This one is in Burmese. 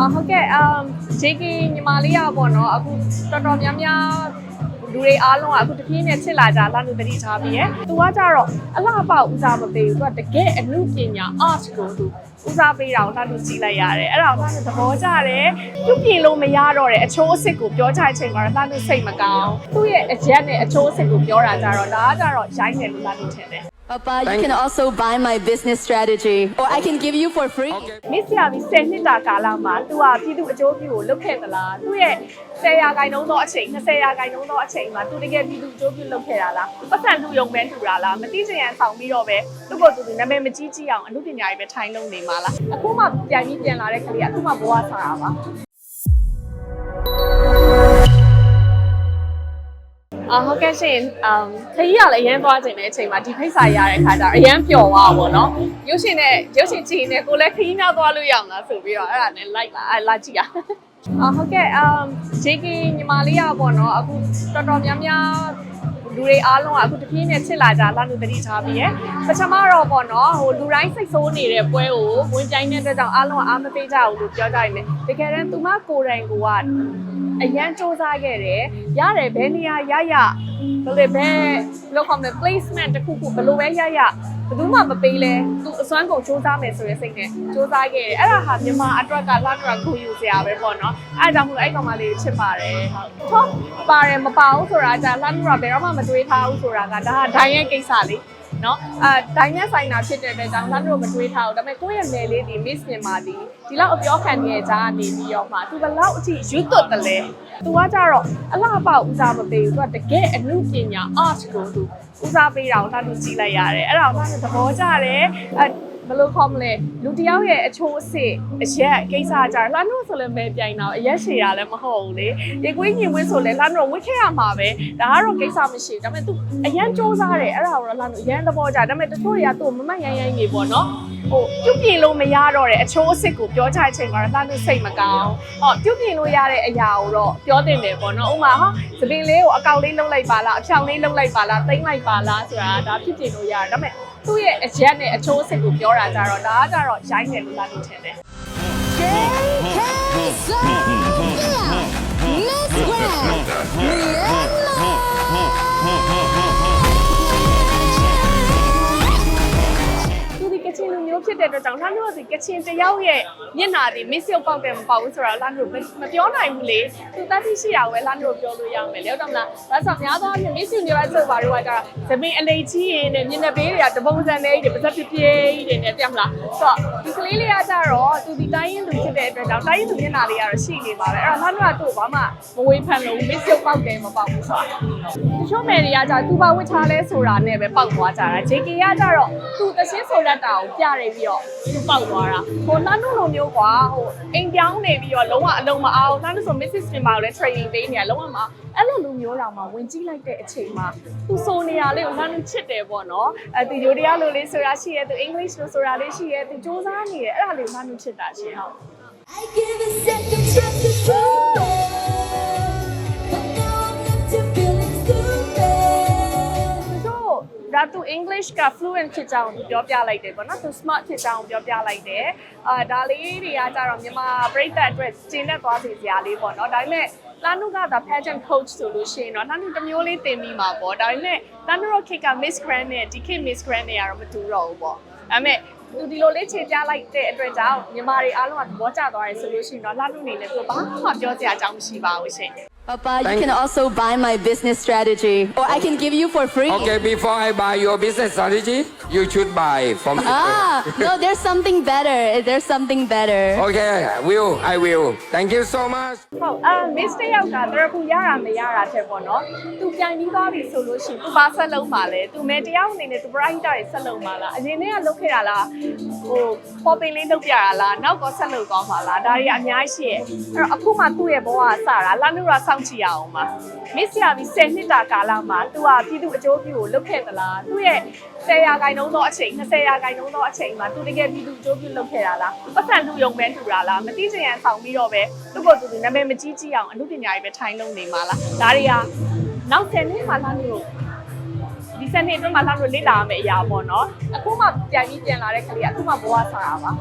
အာဟုတ်ကဲ့အမ် JK ညီမလေးရပေါ့နော်အခုတော်တော်များများလူတွေအားလုံးကအခုတပြင်းနဲ့ချစ်လာကြလာလို့တတိထားပြီးရယ်သူကကြတော့အလှပဦးစားမပေးဘူးသူကတကယ်အမှုပညာ art ကိုသူဦးစားပေးတာကိုလာလို့ကြည့်လိုက်ရတယ်အဲ့ဒါကိုလာလို့သဘောကျတယ်ပြုပြင်လို့မရတော့တဲ့အချိုးအစ်စ်ကိုပြောချင်ချိန်မှာလာလို့စိတ်မကောင်းသူ့ရဲ့အရက်နဲ့အချိုးအစ်စ်ကိုပြောတာကြတော့ဒါကကြတော့ရိုင်းတယ်လို့လာလို့ထင်တယ် Papa, you can also buy my business strategy, or I can give you for free. ။မစ်ဆရာပြီး10နှစ်တာကာလမှာသူကပြည်သူအကျိုးပြုကိုလုပ်ခဲ့သလား။သူ့ရဲ့10ရာခိုင်နှုန်းသောအချိန်20ရာခိုင်နှုန်းသောအချိန်မှာသူတကယ်ပြည်သူအကျိုးပြုလုပ်ခဲ့တာလား။ပတ်စံလူယုံပဲထူတာလား။မသိချင်ရန်ဆောင်ပြီးတော့ပဲသူ့ကိုယ်သူနာမည်မကြီးကြီးအောင်အမှုပညာရေးပဲထိုင်းလုံးနေမှာလား။အခုမှပြန်ပြီးပြန်လာတဲ့ကလေးကအခုမှဘဝဆရာပါ။ အာဟုတ်ကဲ့ရှင်အမ်ခရီးကလည်းအရန်သွားခြင်းတဲ့အချိန်မှာဒီဖိတ်စာရတဲ့ခါကျတော့အရန်ပျော်သွားပါဘောနော်ရုပ်ရှင်နဲ့ရုပ်ရှင်ကြည့်နေကိုလည်းခရီးနောက်သွားလို့ရအောင်လားဆိုပြီးတော့အဲ့ဒါနဲ့ like လာအဲ့လာကြည့်ရအာဟုတ်ကဲ့အမ် JK ညီမလေးရပေါ့နော်အခုတော်တော်များများလူတွေအားလုံးကအခုတပြင်းနဲ့ချစ်လာကြလာလို့တတိထားပြီးရယ်ပထမတော့ပေါ့နော်ဟိုလူတိုင်းစိတ်ဆိုးနေတဲ့ပွဲကိုဝင်ကြိုင်းတဲ့အတွက်ကြောင့်အားလုံးကအားမပေးကြဘူးလို့ပြောကြရင်တကယ်တမ်းသူမကိုယ်တိုင်က အရန်စူးစမ်းခဲ့တယ်ရတယ်ဘယ်နေရာရရဘယ်လိုပဲဘယ်လိုခေါ်မလဲ placement တစ်ခုခုဘယ်လိုပဲရရဘယ်သူမှမပေးလဲသူအစွမ်းကုန်စူးစမ်းမယ်ဆိုတဲ့စိတ်နဲ့စူးစမ်းခဲ့တယ်အဲ့ဒါဟာမြန်မာအတွက်ကလာတော့ခုယူစရာပဲပေါ့နော်အဲ့ဒါကြောင့်မလို့အဲ့ကောင်မလေးကိုချစ်ပါတယ်ဟုတ် top ပါတယ်မပါဘူးဆိုတာじゃလာတော့ဘယ်တော့မှမတွေးထားဘူးဆိုတာကဒါဟာဒိုင်းရဲ့ကိစ္စလေး နော်အာဒိုင်းနဲ့ဆိုင်တာဖြစ်တဲ့အတွက်ကြောင့်လာတော့မတွေးထားဘူးဒါပေမဲ့ကိုယ့်ရဲ့နယ်လေးဒီ miss မြန်မာဒီဒီလောက်အပြောခံနေတဲ့ကြားကနေပြီးတော့မှသူဘယ်လောက်အထိရွတ်သွတ်တယ်လဲသူကကြတော့အလှပဦးစားမပေးဘူးသူကတကယ်အမှုပညာ art ကိုသူဦးစားပေးတာကိုလာလို့ကြည့်လိုက်ရတယ်အဲ့ဒါကိုလာလို့သဘောကျတယ်အဲ ဘယ်လိုခေါ်မလဲလူတစ်ယောက်ရဲ့အချိုးအစ်အရက်ကိစ္စကြတယ်လှမ်းလို့ဆိုလည်းမဲပြိုင်တော့အရက်ရှည်ရလည်းမဟုတ်ဘူးလေဒီကွေးညင်ဝင်းဆိုလည်းလှမ်းတော့ဝစ်ခဲ့ရမှာပဲဒါကတော့ကိစ္စမရှိဘူးဒါပေမဲ့ तू အရန်စူးစားတယ်အဲ့ဒါကိုတော့လှမ်းလို့အရန်သဘောကျတယ်ဒါပေမဲ့တချို့တွေကသူ့မမတ်ရိုင်းရိုင်းနေပေါ့နော်ဟိုပြုတ်ပြင်လို့မရတော့တဲ့အချိုးအစ်ကိုပြောချတဲ့အချိန်မှာလှမ်းလို့စိတ်မကောင်းဟောပြုတ်ပြင်လို့ရတဲ့အရာကိုတော့ပြောတင်တယ်ပေါ့နော်ဥမာဟာသပင်လေးကိုအကောက်လေးလှုပ်လိုက်ပါလားအဖြောင်လေးလှုပ်လိုက်ပါလားသိမ့်လိုက်ပါလားဆိုတာဒါပြုတ်ပြင်လို့ရတယ်ဒါပေမဲ့ သူ့ရဲ့အရက်နဲ့အချိုးအစ်ကိုပြောတာကြတော့ဒါကကြတော့ရိုင်းတယ်လို့လာလို့ထင်တယ် Miss Grand, Myanmar. ဖြစ်တဲ့အတွက်ကြောင့်လှမ်းလို့ဒီကချင်တယောက်ရဲ့မျက်နှာဒီ miss ရုပ်ပေါက်တယ်မပေါက်ဘူးဆိုတော့လှမ်းလို့မပြောနိုင်ဘူးလေသူတတ်သိရှိတာကိုပဲလှမ်းလို့ပြောလို့ရမယ်လေဟုတ်တယ်မလားဒါဆိုများသောအားဖြင့် miss universe ဆိုပါတော့ကကြတော့သမင်အလေးကြီးရင်နဲ့မျက်နှာပေးတွေကတပုံစံလေးတွေပါစပ်ပြပြတွေနဲ့ပြမလားဆိုတော့ဒီကလေးလေးကကြတော့သူဒီတိုင်းရင်လူဖြစ်တဲ့အတွက်ကြောင့်တိုင်းရင်လူမျက်နှာလေးကတော့ရှိနေပါပဲအဲ့တော့လှမ်းလို့ကသူ့ဘာမှမဝေဖန်လို့ miss ရုပ်ပေါက်တယ်မပေါက်ဘူးဆိုတာတချို့မယ်တွေကကြသူပါဝစ်ထားလဲဆိုတာနဲ့ပဲပေါက်သွားကြတာ JK ကကြတော့သူတရှင်းဆိုတတ်တာကိုပြနေပြီးတော့သူပေါက်သွားတာဟိုလှမ်းလို့လိုမျိုးကွာဟိုအိမ်ပြောင်းနေပြီးတော့လုံးဝအလုံးမအောင်လှမ်းလို့ဆို Mrs. Spin မှာလည်း training ပေးနေရလုံးဝမအဲ့လိုလူမျိုးတောင်မှဝင်ကြည့်လိုက်တဲ့အချိန်မှာသူဆိုနေရလေးကိုလှမ်းလို့ချစ်တယ်ပေါ့နော်အဲသူရိုတရားလိုလေးဆိုတာရှိရဲသူ English လိုဆိုတာလေးရှိရဲသူစူးစမ်းနေရဲအဲ့ဒါလေးလှမ်းလို့ချစ်တာရှင်ဟုတ် I give a second chance to ဒါသူ English က fluent ဖြစ်ကြအောင်သူပြောပြလိုက်တယ်ပေါ့နော်သူ smart ဖြစ်ကြအောင်ပြောပြလိုက်တယ်အာဒါလေးတွေကကြတော့မြန်မာပြည်သက်အတွက်ကျင်းတဲ့သွားစီစရာလေးပေါ့နော်ဒါပေမဲ့လာနုကဒါ pageant coach ဆိုလို့ရှိရင်တော့လာနုတစ်မျိုးလေးတင်ပြီးမှာပေါ့ဒါပေမဲ့လာနုတော့ kick က Miss Grand နဲ့ဒီ kick Miss Grand နဲ့ကတော့မတူတော့ဘူးပေါ့ဒါပေမဲ့သူဒီလိုလေးချိန်ပြလိုက်တဲ့အတွက်ကြောင့်မြန်မာတွေအားလုံးကသဘောကျသွားတယ်ဆိုလို့ရှိရင်တော့လာနုအနေနဲ့သူဘာမှပြောစရာအကြောင်းမရှိပါဘူးရှင် Papa, you can also buy my business strategy, or I can give you for free. Okay, before I buy your business strategy, you should buy from me. Ah, no, there's something better. There's something better. Okay, I will. I will. Thank you so much. ဟုတ်အာ miss တယောက်ကတရဖူရတာမရတာတဲ့ပေါ့နော်သူပြိုင်ပြီးသွားပြီဆိုလို့ရှိရင်သူပါဆက်လုံးပါလေသူမဲတယောက်အနေနဲ့သူ bright တွေဆက်လုံးပါလားအရင်တည်းကလုတ်ခဲ့တာလားဟိုပေါ်ပင်လေးလုတ်ပြတာလားနောက်ကဆက်လုံးကောင်းပါလားဒါတွေကအများကြီးရှိရဲ့အဲ့တော့အခုမှသူ့ရဲ့ဘဝကစတာလာနုရစော ်င့်ကြည့်ရအောင်ပါ miss ရပြီး10နှစ်တာကာလမှာသူကပြည်သူအကျိုးပြုကိုလုတ်ခဲ့သလားသူ့ရဲ့10ရာခိုင်နှုန်းသောအချိန်20ရာခိုင်နှုန်းသောအချိန်မှာသူတကယ်ပြည်သူအကျိုးပြုလုတ်ခဲ့တာလားပတ်စံလူယုံပဲထူတာလားမသိချင်ရန်ဆောင်ပြီးတော့ပဲသူ့ကိုယ်သူသူနာမည်မကြီးကြီးအောင်အမှုပညာရေးပဲထိုင်းလုံးနေမှာလားဒါတွေကနောက်10နှစ်မှလာလို့ဒီ10နှစ်အတွင်းမှာလာလို့လေ့လာရမယ့်အရာပေါ့နော်အခုမှပြန်ပြီးပြန်လာတဲ့ကလေးကအခုမှဘဝဆရာပါ